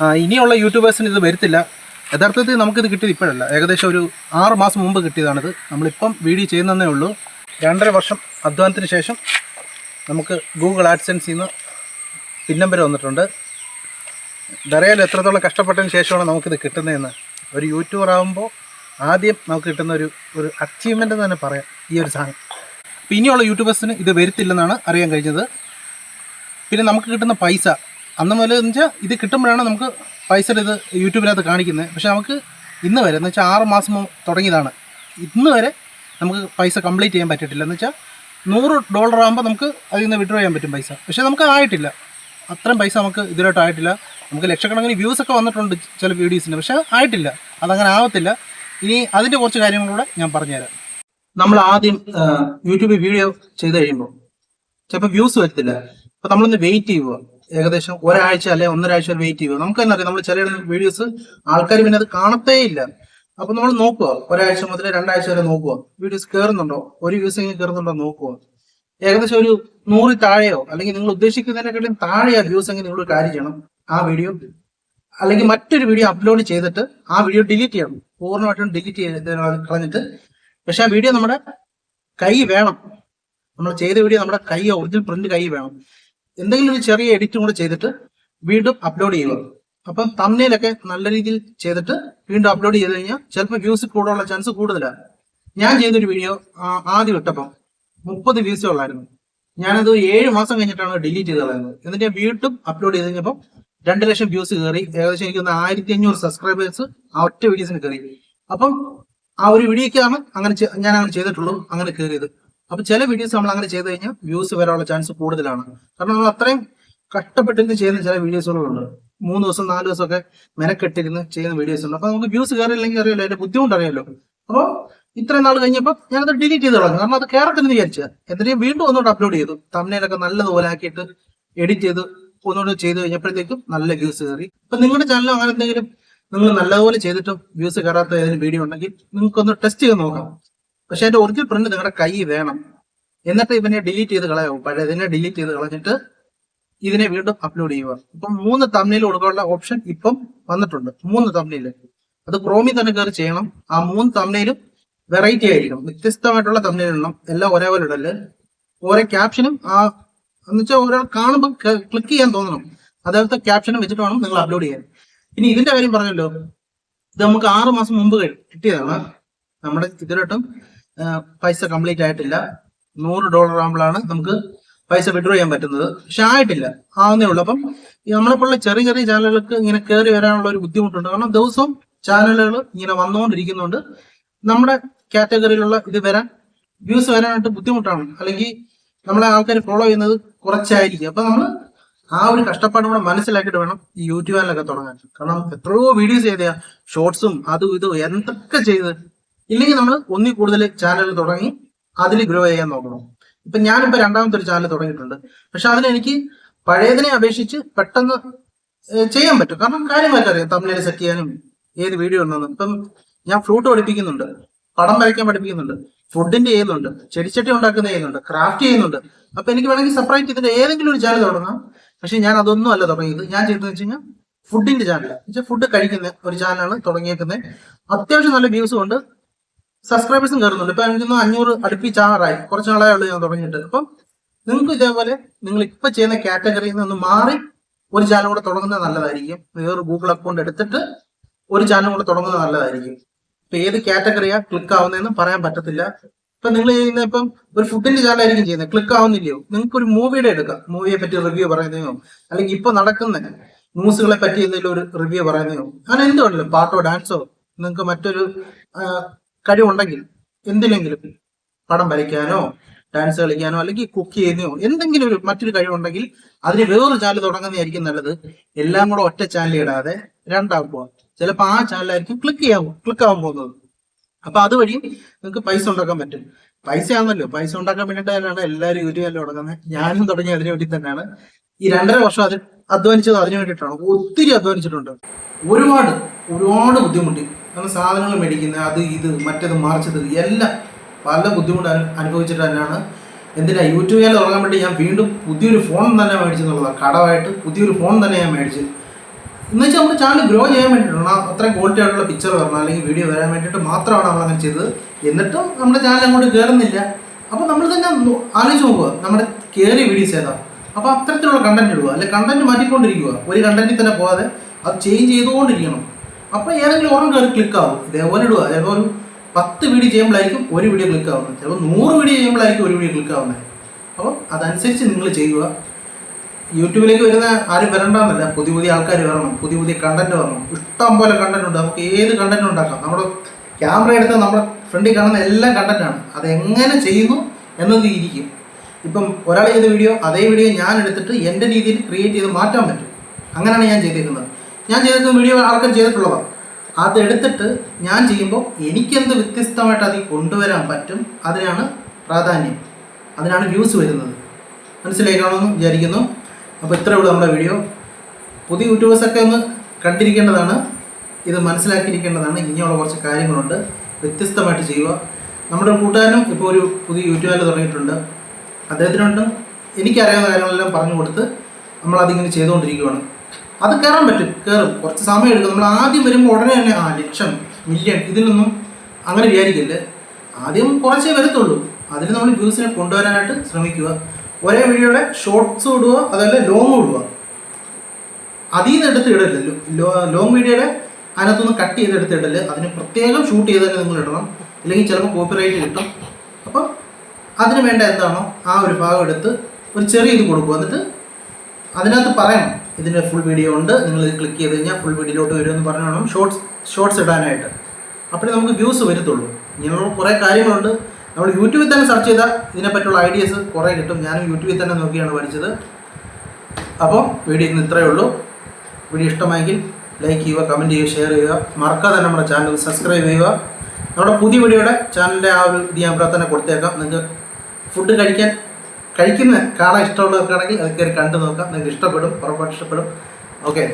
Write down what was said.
ഇനിയുള്ള യൂട്യൂബേഴ്സിന് ഇത് വരത്തില്ല. യഥാർത്ഥത്തിൽ നമുക്കിത് കിട്ടിയത് ഇപ്പോഴല്ല. ഏകദേശം ഒരു ആറ് മാസം മുമ്പ് കിട്ടിയതാണിത്. നമ്മളിപ്പം വീഡിയോ ചെയ്യുന്നതേ ഉള്ളൂ. രണ്ടര വർഷം അധ്വാനത്തിന് ശേഷം നമുക്ക് ഗൂഗിൾ ആഡ്സെൻസിൽ നിന്ന് പിൻ നമ്പർ വന്നിട്ടുണ്ട്. ഇതറിയാലോ എത്രത്തോളം കഷ്ടപ്പെട്ടതിന് ശേഷമാണ് നമുക്കിത് കിട്ടുന്നതെന്ന്. ഒരു യൂട്യൂബർ ആകുമ്പോൾ ആദ്യം നമുക്ക് കിട്ടുന്ന ഒരു ഒരു അച്ചീവ്മെന്റ് തന്നെ പറയാം ഈ ഒരു സാധനം. അപ്പോൾ ഇനിയുള്ള യൂട്യൂബേഴ്സിന് ഇത് വരത്തില്ലെന്നാണ് അറിയാൻ കഴിഞ്ഞത്. പിന്നെ നമുക്ക് കിട്ടുന്ന പൈസ അന്ന് മുതൽ എന്ന് വെച്ചാൽ ഇത് കിട്ടുമ്പോഴാണ് നമുക്ക് പൈസ ഇത് യൂട്യൂബിനകത്ത് കാണിക്കുന്നത്. പക്ഷേ നമുക്ക് ഇന്ന് വരെ എന്ന് വെച്ചാൽ ആറ് മാസം തുടങ്ങിയതാണ്. ഇന്ന് വരെ നമുക്ക് പൈസ കംപ്ലീറ്റ് ചെയ്യാൻ പറ്റിയിട്ടില്ല. എന്ന് വെച്ചാൽ നൂറ് ഡോളർ ആകുമ്പോൾ നമുക്ക് അതിൽ നിന്ന് വിഡ്രോ ചെയ്യാൻ പറ്റും പൈസ. പക്ഷേ നമുക്ക് ആയിട്ടില്ല. അത്രയും പൈസ നമുക്ക് ഇതിലോട്ട് ആയിട്ടില്ല. നമുക്ക് ലക്ഷക്കണക്കിന് വ്യൂസ് ഒക്കെ വന്നിട്ടുണ്ട് ചില വീഡിയോസിന് പക്ഷേ ആയിട്ടില്ല. അതങ്ങനെ ആവത്തില്ല. ഇനി അതിന്റെ കുറച്ച് കാര്യങ്ങളൂടെ ഞാൻ പറഞ്ഞുതരാം. നമ്മൾ ആദ്യം യൂട്യൂബിൽ വീഡിയോ ചെയ്ത് കഴിയുമ്പോൾ ചിലപ്പോൾ വ്യൂസ് വരത്തില്ല. അപ്പോൾ നമ്മളൊന്ന് വെയിറ്റ് ചെയ്യുക. ഏകദേശം ഒരാഴ്ച അല്ലെ ഒന്നരാഴ്ച വെയിറ്റ് ചെയ്യുക നമുക്ക് തന്നെ നമ്മൾ ചില വീഡിയോസ് ആൾക്കാർ പിന്നെ അത് കാണത്തേ ഇല്ല അപ്പൊ നമ്മൾ നോക്കുക ഒരാഴ്ച മുതൽ രണ്ടാഴ്ച വരെ നോക്കുക വീഡിയോസ് കയറുന്നുണ്ടോ ഒരു വ്യൂസ് എങ്ങനെ കയറുന്നുണ്ടോ നോക്കുക ഏകദേശം ഒരു നൂറ് താഴെയോ? അല്ലെങ്കിൽ നിങ്ങൾ ഉദ്ദേശിക്കുന്നതിനെക്കാട്ടും താഴെയോ വ്യൂസ് എങ്കിൽ നിങ്ങൾ കാര്യം ചെയ്യണം ആ വീഡിയോ അല്ലെങ്കിൽ മറ്റൊരു വീഡിയോ അപ്ലോഡ് ചെയ്തിട്ട് ആ വീഡിയോ ഡിലീറ്റ് ചെയ്യണം. പൂർണമായിട്ടും ഡിലീറ്റ് ചെയ്ത് കളഞ്ഞിട്ട്. പക്ഷെ ആ വീഡിയോ നമ്മുടെ കൈ വേണം. നമ്മൾ ചെയ്ത വീഡിയോ നമ്മുടെ കൈ ഒറിജിനൽ പ്രിന്റ് കൈ വേണം. എന്തെങ്കിലും ഒരു ചെറിയ എഡിറ്റും കൂടെ ചെയ്തിട്ട് വീണ്ടും അപ്ലോഡ് ചെയ്യുക. അപ്പം തമ്മിലൊക്കെ നല്ല രീതിയിൽ ചെയ്തിട്ട് വീണ്ടും അപ്ലോഡ് ചെയ്ത് കഴിഞ്ഞാൽ ചിലപ്പോൾ വ്യൂസ് കൂടാനുള്ള ചാൻസ് കൂടുതലാണ്. ഞാൻ ചെയ്തൊരു വീഡിയോ ആദ്യം ഇട്ടപ്പം മുപ്പത് വ്യൂസ് ഉള്ളായിരുന്നു. ഞാനത് ഏഴ് മാസം കഴിഞ്ഞിട്ടാണ് ഡിലീറ്റ് ചെയ്ത് കളയുന്നത് എന്നിട്ട് ഞാൻ വീണ്ടും അപ്ലോഡ് ചെയ്ത് കഴിഞ്ഞപ്പം രണ്ട് ലക്ഷം വ്യൂസ് കയറി. ഏകദേശം എനിക്ക് ആയിരത്തി അഞ്ഞൂറ് സബ്സ്ക്രൈബേഴ്സ് ആ ഒറ്റ വീഡിയോസിന് കയറി. അപ്പം ആ ഒരു വീഡിയോക്കാണ് അങ്ങനെ ഞാൻ അങ്ങനെ ചെയ്തിട്ടുള്ളൂ. അങ്ങനെ കയറിയത്. അപ്പൊ ചില വീഡിയോസ് നമ്മൾ അങ്ങനെ ചെയ്ത് കഴിഞ്ഞാൽ വ്യൂസ് വരാനുള്ള ചാൻസ് കൂടുതലാണ്. കാരണം നമ്മൾ അത്രയും കഷ്ടപ്പെട്ടിരുന്ന് ചെയ്യുന്ന ചില വീഡിയോസുകളുണ്ട് മൂന്ന് ദിവസം നാല് ദിവസം ഒക്കെ മെനക്കെട്ടിരുന്ന് ചെയ്യുന്ന വീഡിയോസ് ഉണ്ട്. അപ്പൊ നമുക്ക് വ്യൂസ് കയറിയില്ലെങ്കിൽ അറിയാലോ അതിന്റെ ബുദ്ധിമുട്ട് അറിയാലോ അപ്പോൾ ഇത്രയും നാൾ കഴിഞ്ഞപ്പോൾ ഞാനത് ഡിലീറ്റ് ചെയ്ത് കളഞ്ഞു. കാരണം അത് കയറട്ടെന്ന് വിചാരിച്ചു. എന്നിട്ട് വീണ്ടും ഒന്നുകൂടെ അപ്ലോഡ് ചെയ്തു. തമ്മിലൊക്കെ നല്ലതുപോലെ ആക്കിയിട്ട് എഡിറ്റ് ചെയ്ത് ഒന്നുകൂടെ ചെയ്ത് കഴിഞ്ഞപ്പോഴത്തേക്കും നല്ല വ്യൂസ് കയറി. അപ്പൊ നിങ്ങളുടെ ചാനലും അങ്ങനെ എന്തെങ്കിലും നിങ്ങൾ നല്ലതുപോലെ ചെയ്തിട്ടും വ്യൂസ് കയറാത്ത ഏതെങ്കിലും വീഡിയോ ഉണ്ടെങ്കിൽ നിങ്ങൾക്കൊന്ന് ടെസ്റ്റ് ചെയ്ത് നോക്കാം. പക്ഷെ അതിന്റെ ഒറിജിനൽ പ്രിന്റ് നിങ്ങളുടെ കൈ വേണം. എന്നിട്ട് ഇവനെ ഡിലീറ്റ് ചെയ്ത് കളയാവും. പഴയതിനെ ഡിലീറ്റ് ചെയ്ത് കളഞ്ഞിട്ട് ഇതിനെ വീണ്ടും അപ്ലോഡ് ചെയ്യുക. ഇപ്പം മൂന്ന് തമ്മിൽ കൊടുക്കാനുള്ള ഓപ്ഷൻ ഇപ്പം വന്നിട്ടുണ്ട്. മൂന്ന് തമ്മിൽ അത് ക്രോമിൽ തന്നെ കയറി ചെയ്യണം. ആ മൂന്ന് തമ്മിലും വെറൈറ്റി ആയിരിക്കണം. വ്യത്യസ്തമായിട്ടുള്ള തമ്മിൽ ഇടണം. എല്ലാം ഒരേപോലെ ഇടൽ. ഓരോ ക്യാപ്ഷനും ആ എന്ന് വെച്ചാൽ ഒരാൾ കാണുമ്പോൾ ക്ലിക്ക് ചെയ്യാൻ തോന്നണം. അതേപോലത്തെ ക്യാപ്ഷനും വെച്ചിട്ട് വേണം നിങ്ങൾ അപ്ലോഡ് ചെയ്യാൻ. ഇനി ഇതിന്റെ കാര്യം പറഞ്ഞല്ലോ. ഇത് നമുക്ക് ആറ് മാസം മുമ്പ് കിട്ടിയതാണ്. നമ്മുടെ ഇതിലോട്ടും പൈസ കംപ്ലീറ്റ് ആയിട്ടില്ല. നൂറ് ഡോളർ ആകുമ്പോഴാണ് നമുക്ക് പൈസ വിഡ്രോ ചെയ്യാൻ പറ്റുന്നത്. പക്ഷെ ആയിട്ടില്ല. ആവുന്നേ ഉള്ളൂ. അപ്പം നമ്മളെപ്പോലുള്ള ചെറിയ ചെറിയ ചാനലുകൾക്ക് ഇങ്ങനെ കയറി വരാനുള്ള ഒരു ബുദ്ധിമുട്ടുണ്ട്. കാരണം ദിവസവും ചാനലുകൾ ഇങ്ങനെ വന്നുകൊണ്ടിരിക്കുന്നുണ്ട് നമ്മുടെ കാറ്റഗറിയിലുള്ള ഇത് വരാൻ വ്യൂസ് വരാനായിട്ട് ബുദ്ധിമുട്ടാണ്. അല്ലെങ്കിൽ നമ്മളെ ആൾക്കാർ ഫോളോ ചെയ്യുന്നത് കുറച്ചായിരിക്കും. അപ്പൊ നമ്മൾ ആ ഒരു കഷ്ടപ്പാടും കൂടെ മനസ്സിലാക്കിയിട്ട് വേണം ഈ യൂട്യൂബ് ചാനലൊക്കെ തുടങ്ങാൻ. കാരണം എത്രയോ വീഡിയോസ് ചെയ്തയാ. ഷോർട്സും അതും ഇതും എന്തൊക്കെ ചെയ്ത് ഇല്ലെങ്കിൽ നമ്മൾ ഒന്നിൽ കൂടുതൽ ചാനൽ തുടങ്ങി അതിൽ ഗ്രോ ചെയ്യാൻ നോക്കണം. ഇപ്പൊ ഞാനിപ്പോ രണ്ടാമത്തെ ഒരു ചാനൽ തുടങ്ങിയിട്ടുണ്ട്. പക്ഷെ അതിനെനിക്ക് പഴയതിനെ അപേക്ഷിച്ച് പെട്ടെന്ന് ചെയ്യാൻ പറ്റും. കാരണം കാര്യമായിട്ട് അറിയാം. തമിഴിൽ സെറ്റ് ചെയ്യാനും ഏത് വീഡിയോ ഉണ്ടെന്ന് ഇപ്പം ഞാൻ ഫ്ലൂട്ട് പഠിപ്പിക്കുന്നുണ്ട്. പടം വരയ്ക്കാൻ പഠിപ്പിക്കുന്നുണ്ട്. ഫുഡിന്റെ ചെയ്യുന്നുണ്ട്. ചെടിച്ചട്ടി ഉണ്ടാക്കുന്ന ചെയ്യുന്നുണ്ട്. ക്രാഫ്റ്റ് ചെയ്യുന്നുണ്ട്. അപ്പൊ എനിക്ക് വേണമെങ്കിൽ സെപ്പറേറ്റ് ഇതിന്റെ ഏതെങ്കിലും ഒരു ചാനൽ തുടങ്ങാം. പക്ഷെ ഞാൻ അതൊന്നും അല്ല തുടങ്ങിയത്. ഞാൻ ചെയ്തതെന്ന് വെച്ച് കഴിഞ്ഞാൽ ഫുഡിന്റെ ചാനൽ ഫുഡ് കഴിക്കുന്ന ഒരു ചാനലാണ് തുടങ്ങിയേക്കുന്നത്. അത്യാവശ്യം നല്ല വ്യൂസും ഉണ്ട്. സബ്സ്ക്രൈബേഴ്സും കയറുന്നുണ്ട്. ഇപ്പൊ എനിക്ക് അഞ്ഞൂറ് അടുപ്പിച്ചാറായി കുറച്ച് നാളായേ ഉള്ളൂ ഞാൻ തുടങ്ങിയിട്ട്. അപ്പം നിങ്ങൾക്ക് ഇതേപോലെ നിങ്ങൾ ഇപ്പൊ ചെയ്യുന്ന കാറ്റഗറിയിൽ നിന്ന് മാറി ഒരു ചാനൽ കൂടെ തുടങ്ങുന്നത് നല്ലതായിരിക്കും. വേറൊരു ഗൂഗിൾ അക്കൗണ്ട് എടുത്തിട്ട് ഒരു ചാനൽ കൂടെ തുടങ്ങുന്നത് നല്ലതായിരിക്കും. ഇപ്പൊ ഏത് കാറ്റഗറിയാ ക്ലിക്ക് ആവുന്നതെന്ന് പറയാൻ പറ്റത്തില്ല. ഇപ്പൊ നിങ്ങൾ ചെയ്യുന്ന ഇപ്പം ഒരു ഫുഡിന്റെ ചാനലായിരിക്കും ചെയ്യുന്നത്. ക്ലിക്ക് ആവുന്നില്ലയോ. നിങ്ങൾക്ക് ഒരു മൂവിയുടെ എടുക്കാം. മൂവിയെ പറ്റി റിവ്യൂ പറയുന്നതോ അല്ലെങ്കിൽ ഇപ്പൊ നടക്കുന്ന ന്യൂസുകളെ പറ്റി എന്തെങ്കിലും ഒരു റിവ്യൂ പറയുന്നതോ അങ്ങനെ എന്തുകൊണ്ടല്ലോ പാട്ടോ ഡാൻസോ നിങ്ങൾക്ക് മറ്റൊരു കഴിവുണ്ടെങ്കിൽ എന്തിനെങ്കിലും പടം വരയ്ക്കാനോ ഡാൻസ് കളിക്കാനോ അല്ലെങ്കിൽ കുക്ക് ചെയ്യുന്നോ എന്തെങ്കിലും ഒരു മറ്റൊരു കഴിവുണ്ടെങ്കിൽ അതിന് വേറൊരു ചാനൽ തുടങ്ങുന്നതായിരിക്കും നല്ലത്. എല്ലാം കൂടെ ഒറ്റ ചാനൽ ഇടാതെ രണ്ടാക്കുക ചിലപ്പോൾ ആ ചാനലായിരിക്കും ക്ലിക്ക് ചെയ്യാൻ ക്ലിക്ക് ആവാൻ പോകുന്നത്. അപ്പൊ അതുവഴി നിങ്ങൾക്ക് പൈസ ഉണ്ടാക്കാൻ പറ്റും. പൈസ ആണല്ലോ പൈസ ഉണ്ടാക്കാൻ വേണ്ടിയിട്ടാണ് എല്ലാവരും യൂട്യൂബ് ചാനൽ തുടങ്ങുന്നത്. ഞാനും തുടങ്ങി അതിനു വേണ്ടി തന്നെയാണ്. ഈ രണ്ടര വർഷം അത് അധ്വാനിച്ചത് അതിനു വേണ്ടിയിട്ടാണ്. ഒത്തിരി അധ്വാനിച്ചിട്ടുണ്ട് ഒരുപാട് ഒരുപാട് ബുദ്ധിമുട്ടി. കാരണം സാധനങ്ങൾ മേടിക്കുന്നത് അത് ഇത് മറ്റേത് മറിച്ചത് എല്ലാം പല ബുദ്ധിമുട്ട് അനു- അനുഭവിച്ചിട്ട് തന്നെയാണ്. എന്തിനാ യൂട്യൂബ് ചാനൽ തുടങ്ങാൻ വേണ്ടി ഞാൻ വീണ്ടും പുതിയൊരു ഫോൺ തന്നെ മേടിച്ചെന്നുള്ളതാണ് കടമായിട്ട് പുതിയൊരു ഫോൺ തന്നെ ഞാൻ മേടിച്ചു. എന്ന് വെച്ചാൽ നമ്മുടെ ചാനൽ ഗ്രോ ചെയ്യാൻ വേണ്ടിയിട്ടാണ്. അത്രയും ക്വാളിറ്റി ആയിട്ടുള്ള പിക്ചർ വരണം അല്ലെങ്കിൽ വീഡിയോ വരാൻ വേണ്ടിയിട്ട് മാത്രമാണ് നമ്മൾ അങ്ങനെ ചെയ്തത്. എന്നിട്ടും നമ്മുടെ ചാനൽ അങ്ങോട്ട് കയറുന്നില്ല അപ്പോൾ നമ്മൾ തന്നെ ആലോചിച്ച് നോക്കുക നമ്മുടെ കയറിയ വീഡിയോസ് ചെയ്താൽ അപ്പോൾ അത്തരത്തിലുള്ള കണ്ടന്റ് ഇടുക അല്ലെങ്കിൽ കണ്ടന്റ് മാറ്റിക്കൊണ്ടിരിക്കുക. ഒരു കണ്ടന്റിൽ തന്നെ പോകാതെ അത് ചേഞ്ച് ചെയ്തുകൊണ്ടിരിക്കണം. അപ്പോൾ ഏതെങ്കിലും ഒരെണ്ണം കയറി ക്ലിക്ക് ആവും. ഇതേപോലെ ഇടുക. ചിലപ്പോൾ ഒരു പത്ത് വീഡിയോ ചെയ്യുമ്പോഴായിരിക്കും ഒരു വീഡിയോ ക്ലിക്ക് ആവുന്നത്. ചിലപ്പോൾ നൂറ് വീഡിയോ ചെയ്യുമ്പോഴായിരിക്കും ഒരു വീഡിയോ ക്ലിക്ക് ആവുന്നത്. അപ്പോൾ അതനുസരിച്ച് നിങ്ങൾ ചെയ്യുക. യൂട്യൂബിലേക്ക് വരുന്ന ആരും വരണ്ടെന്നല്ല പുതിയ പുതിയ ആൾക്കാർ വരണം. പുതിയ പുതിയ കണ്ടന്റ് വരണം. ഇഷ്ടം പോലെ കണ്ടന്റ് ഉണ്ട്. നമുക്ക് ഏത് കണ്ടന്റ് ഉണ്ടാക്കാം? നമ്മുടെ ക്യാമറ എടുത്ത് നമ്മുടെ ഫ്രണ്ടിൽ കാണുന്ന എല്ലാം കണ്ടന്റാണ് അത് എങ്ങനെ ചെയ്യുന്നു എന്നത് ഇരിക്കും. ഇപ്പം ഒരാൾ ചെയ്ത വീഡിയോ അതേ വീഡിയോ ഞാൻ എടുത്തിട്ട് എന്റെ രീതിയിൽ ക്രിയേറ്റ് ചെയ്ത് മാറ്റാൻ പറ്റും. അങ്ങനെയാണ് ഞാൻ ചെയ്തേക്കുന്നത്. ഞാൻ ചെയ്തിട്ട് വീഡിയോ ആർക്കും ചെയ്തിട്ടുള്ളതാണ് അതെടുത്തിട്ട് ഞാൻ ചെയ്യുമ്പോൾ എനിക്കെന്ത് വ്യത്യസ്തമായിട്ട് അതിൽ കൊണ്ടുവരാൻ പറ്റും അതിനാണ് പ്രാധാന്യം. അതിനാണ് വ്യൂസ് വരുന്നത്. മനസ്സിലായിക്കാണെന്ന് വിചാരിക്കുന്നു. അപ്പോൾ ഇത്രയേ ഉള്ളൂ നമ്മുടെ വീഡിയോ പുതിയ യൂട്യൂബേഴ്സൊക്കെ ഒന്ന് കണ്ടിരിക്കേണ്ടതാണ്. ഇത് മനസ്സിലാക്കിയിരിക്കേണ്ടതാണ്. ഇനിയുള്ള കുറച്ച് കാര്യങ്ങളുണ്ട്. വ്യത്യസ്തമായിട്ട് ചെയ്യുക. നമ്മുടെ കൂട്ടുകാരനും ഇപ്പോൾ ഒരു പുതിയ യൂട്യൂബ് ചാനൽ തുടങ്ങിയിട്ടുണ്ട്. അദ്ദേഹത്തിനോട്ടും എനിക്കറിയാവുന്ന കാര്യങ്ങളെല്ലാം പറഞ്ഞു കൊടുത്ത് നമ്മളതിങ്ങനെ ചെയ്തുകൊണ്ടിരിക്കുകയാണ് അത് കയറാൻ പറ്റും. കയറും കുറച്ച് സമയം എടുക്കും. നമ്മൾ ആദ്യം വരുമ്പോൾ ഉടനെ തന്നെ ആ ലക്ഷം മില്യൺ ഇതിലൊന്നും അങ്ങനെ വിചാരിക്കില്ലേ? ആദ്യം കുറച്ചേ വരത്തുള്ളൂ. അതിൽ നമ്മൾ വ്യൂസിനെ കൊണ്ടുവരാനായിട്ട് ശ്രമിക്കുക. ഒരേ വീഡിയോയുടെ ഷോർട്സ് ഇടുക അതല്ല ലോങ് ഇടുക അതിൽ നിന്ന് എടുത്ത് ഇടരുത്. ലോങ് വീഡിയോയുടെ അതിനകത്തുനിന്ന് കട്ട് ചെയ്ത് എടുത്ത് ഇടൽ. അതിന് പ്രത്യേകം ഷൂട്ട് ചെയ്ത് തന്നെ നിങ്ങൾ ഇടണം. ഇല്ലെങ്കിൽ ചിലപ്പോൾ കോപ്പിറൈറ്റ് കിട്ടും. അപ്പോൾ അതിന് വേണ്ട എന്താണോ ആ ഒരു ഭാഗം എടുത്ത് ഒരു ചെറിയ ഇത് കൊടുക്കുക. എന്നിട്ട് അതിനകത്ത് പറയണം ഇതിന്റെ ഫുൾ വീഡിയോ ഉണ്ട്. നിങ്ങൾ ഇത് ക്ലിക്ക് ചെയ്ത് കഴിഞ്ഞാൽ ഫുൾ വീഡിയോയിലോട്ട് വരുമെന്ന് പറഞ്ഞു വേണം. ഷോർട്സ് ഷോർട്സ് ഇടാനായിട്ട്. അപ്പോഴേ നമുക്ക് വ്യൂസ് വരത്തുള്ളൂ. ഇങ്ങനെയുള്ള കുറേ കാര്യങ്ങളുണ്ട്. നമ്മൾ യൂട്യൂബിൽ തന്നെ സെർച്ച് ചെയ്താൽ ഇതിനെപ്പറ്റിയുള്ള ഐഡിയാസ് കുറേ കിട്ടും. ഞാനും യൂട്യൂബിൽ തന്നെ നോക്കിയാണ് പഠിച്ചത്. അപ്പോൾ വീഡിയോ ഇന്ന് ഇത്രയേ ഉള്ളൂ. വീഡിയോ ഇഷ്ടമായെങ്കിൽ ലൈക്ക് ചെയ്യുക കമന്റ് ചെയ്യുക ഷെയർ ചെയ്യുക. മറക്കാതെ നമ്മുടെ ചാനൽ സബ്സ്ക്രൈബ് ചെയ്യുക. നമ്മുടെ പുതിയ വീഡിയോയുടെ ചാനലിന്റെ ആ ഒരു ഇത് ഞാൻ പ്രാർത്ഥന കൊടുത്തേക്കാം. നിങ്ങൾക്ക് ഫുഡ് കഴിക്കാൻ കഴിക്കുന്ന കാണാൻ ഇഷ്ടമുള്ളവർക്കാണെങ്കിൽ അത് കയറി കണ്ടു നോക്കാം. നിങ്ങൾക്ക് ഇഷ്ടപ്പെടും ഉറപ്പായിട്ട് ഇഷ്ടപ്പെടും. ഓക്കെ